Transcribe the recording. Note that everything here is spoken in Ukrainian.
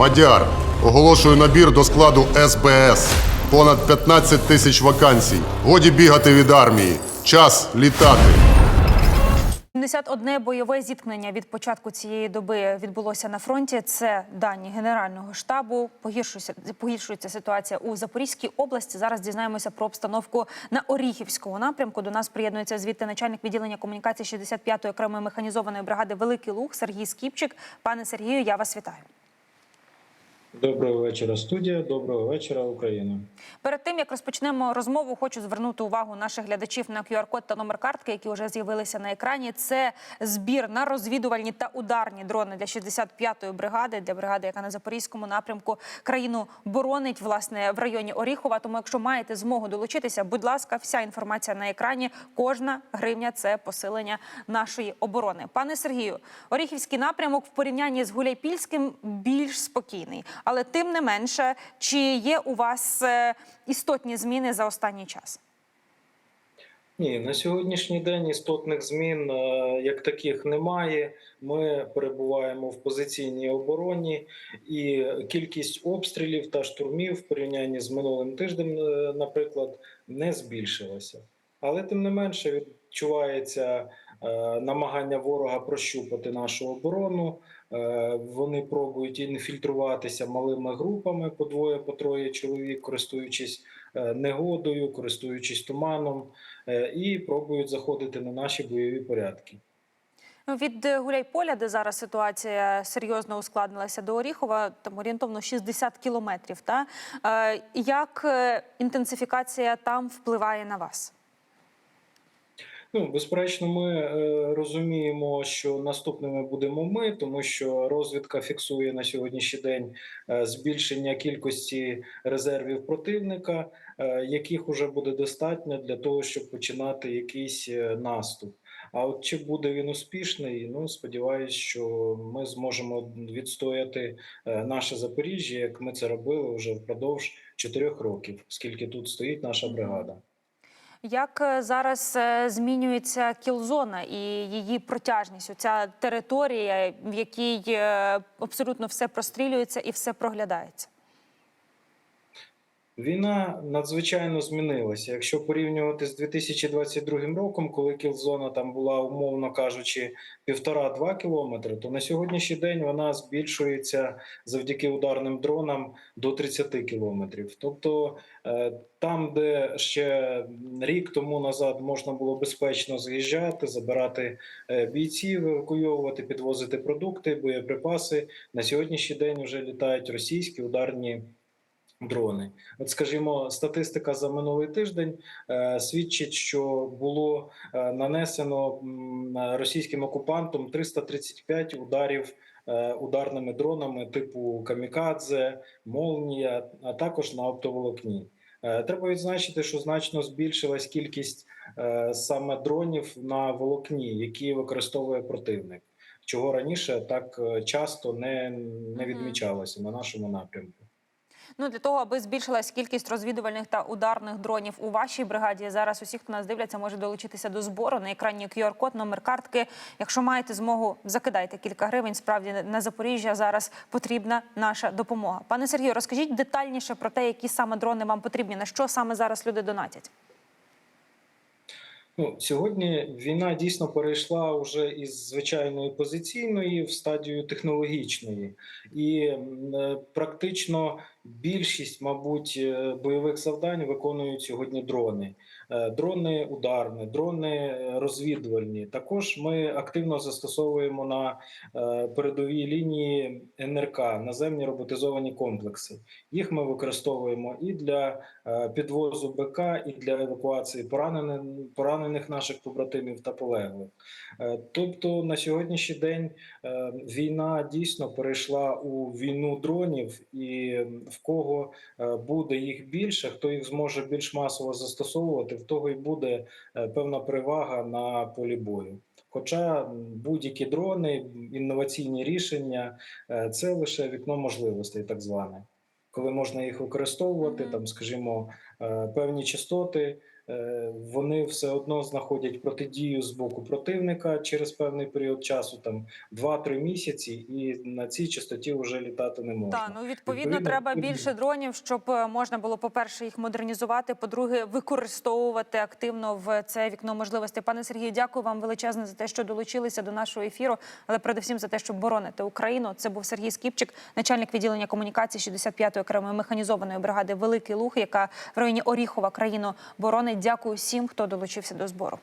Мадяр. Оголошую набір до складу СБС. Понад 15 тисяч вакансій. Годі бігати від армії. Час літати. 71 бойове зіткнення від початку цієї доби відбулося на фронті. Це дані Генерального штабу. Погіршується, погіршується ситуація у Запорізькій області. Зараз дізнаємося про обстановку на Оріхівському напрямку. До нас приєднується звідти начальник відділення комунікації 65-ї окремої механізованої бригади Великий Луг Сергій Скіпчик. Пане Сергію, я вас вітаю. Доброго вечора, студія. Доброго вечора, Україна. Перед тим як розпочнемо розмову, хочу звернути увагу наших глядачів на QR-код та номер картки, які вже з'явилися на екрані. Це збір на розвідувальні та ударні дрони для 65-ї бригади, для бригади, яка на запорізькому напрямку країну боронить власне в районі Оріхова. Тому, якщо маєте змогу долучитися, будь ласка, вся інформація на екрані. Кожна гривня це посилення нашої оборони. Пане Сергію, Оріхівський напрямок в порівнянні з Гуляйпільським більш спокійний, але тим не менше, чи є у вас е, істотні зміни за останній час? Ні, на сьогоднішній день істотних змін е, як таких немає. Ми перебуваємо в позиційній обороні, і кількість обстрілів та штурмів в порівнянні з минулим тижнем, е, наприклад, не збільшилася. Але тим не менше відчувається намагання ворога прощупати нашу оборону. Е, Вони пробують інфільтруватися малими групами по двоє, по троє чоловік, користуючись е, негодою, користуючись туманом, е, і пробують заходити на наші бойові порядки. Ну, Від Гуляйполя, де зараз ситуація серйозно ускладнилася до Оріхова, там орієнтовно 60 кілометрів. Та? Як інтенсифікація там впливає на вас? Ну, безперечно, ми е, розуміємо, що наступними будемо ми, тому що розвідка фіксує на сьогоднішній день е, збільшення кількості резервів противника, е, яких уже буде достатньо для того, щоб починати якийсь е, наступ. А от чи буде він успішний? Ну сподіваюсь, що ми зможемо відстояти е, наше Запоріжжя, як ми це робили вже впродовж чотирьох років, скільки тут стоїть наша бригада. Як е, зараз е, змінюється кілзона і її протяжність? Оця територія, в якій е, абсолютно все прострілюється і все проглядається? Війна надзвичайно змінилася. Якщо порівнювати з 2022 роком, коли кілзона там була, умовно кажучи, півтора-два кілометри, то на сьогоднішній день вона збільшується завдяки ударним дронам до 30 кілометрів. Тобто е, там, де ще рік тому назад можна було безпечно заїжджати, забирати е, бійців, евакуйовувати, підвозити продукти, боєприпаси, на сьогоднішній день вже літають російські ударні. Дрони, от скажімо, статистика за минулий тиждень е, свідчить, що було е, нанесено м, російським окупантом 335 ударів е, ударними дронами типу Камікадзе, Молнія, а також на оптоволокні. Е, треба відзначити, що значно збільшилась кількість е, саме дронів на волокні, які використовує противник, чого раніше так е, часто не, не відмічалося на нашому напрямку. Ну для того, аби збільшилась кількість розвідувальних та ударних дронів у вашій бригаді. Зараз усі, хто нас дивляться, може долучитися до збору на екрані QR-код, номер картки. Якщо маєте змогу, закидайте кілька гривень. Справді на Запоріжжя зараз потрібна наша допомога. Пане Сергію, розкажіть детальніше про те, які саме дрони вам потрібні, на що саме зараз люди донатять. Ну, сьогодні війна дійсно перейшла вже із звичайної позиційної в стадію технологічної, і е, практично більшість, мабуть, е, бойових завдань виконують сьогодні дрони. Е, Дрони ударні, дрони е, розвідувальні. Також ми активно застосовуємо на передовій лінії НРК наземні роботизовані комплекси. Їх ми використовуємо і для підвозу БК, і для евакуації поранених, поранених наших побратимів та полеглих. Тобто на сьогоднішній день війна дійсно перейшла у війну дронів, і в кого е, буде їх більше, хто їх зможе більш масово застосовувати, в того і буде е, певна перевага на полі бою. Хоча будь-які дрони, інноваційні рішення е, це лише вікно можливостей, так зване, коли можна їх використовувати, там, скажімо, певні частоти вони все одно знаходять протидію з боку противника через певний період часу, там 2-3 місяці, і на цій частоті вже літати не можна. Так, ну відповідно, Відповідно, треба більше дронів, щоб е, можна було, по-перше, їх модернізувати, по-друге, використовувати активно в це вікно можливостей. Пане Сергію, дякую вам величезне за те, що долучилися до нашого ефіру, але передусім за те, що бороните Україну. Це був Сергій Скіпчик, начальник відділення комунікації 65-ї окремої механізованої бригади Великий Луг, яка в районі Оріхова країну боронить. Дякую всім, хто долучився до збору.